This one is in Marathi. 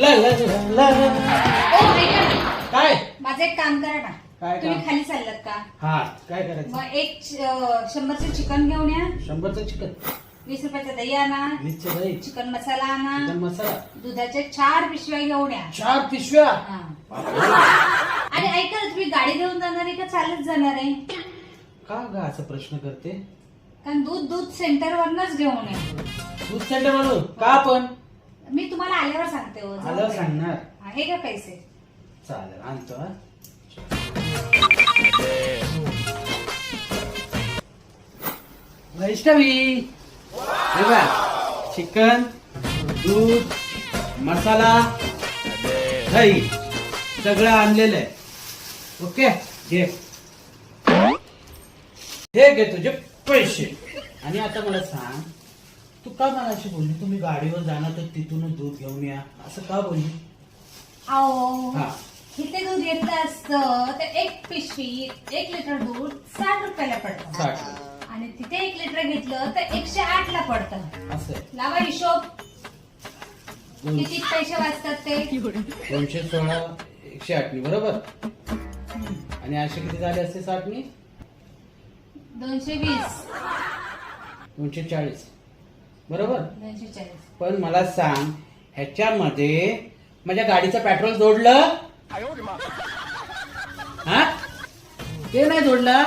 ला ला ला ला. ला. ओ ऐका ना. काय? माझं एक काम करा ना. काय तुम्ही काम? खाली चाललात का? हा काय करायचं? मग एक अं, शंभरचं चिकन घेऊन या. शंभरचं चिकन. वीस रुपयाचं दही आणा. वीसचं दही. चिकन मसाला आणा. चिकन मसाला. दुधाच्या चार पिशव्या घेऊन या. चार पिशव्या? हा. आणि ऐका ना तुम्ही गाडी घेऊन जाणार आहे का चालत जाणार आहे? का ग असं प्रश्न करते? कारण दूध दूध सेंटर वरनच घेऊन या. दूध सेंटर म्हणून का पण? मी तुम्हाला आल्यावर सांगते. जाऊ आलं दे. सांगणार हा, हे पैसे चालेल आणतो हा. वैष्णवी हे बघ चिकन दूध मसाला दही सगळं आणलेलं आहे ओके घे हे घे तुझे पैसे आणि आता मला सांग तू का मला अशी बोलली? तुम्ही गाडीवर जाणार तर तिथूनच दूध घेऊन या. असं का बोलली? अहो हा. इथे दूध घेतलं असतं तर एक पिशवी एक लिटर दूध साठ रुपयाला पडतं. साठ आणि तिथे एक लिटर घेतलं तर एकशे आठ ला पडतं. असं आहे. लावा हिशोब. दोन- किती पैसे वाचतात ते? दोनशे सोळा एकशे आठनी बरोबर? आणि असे किती झाले असते साठनी दोनशे वीस. दोनशे चाळीस. बरोबर? पण मला सांग ह्याच्यामध्ये माझ्या गाडीचं पेट्रोल जोडलं? हा? ते नाही जोडलं.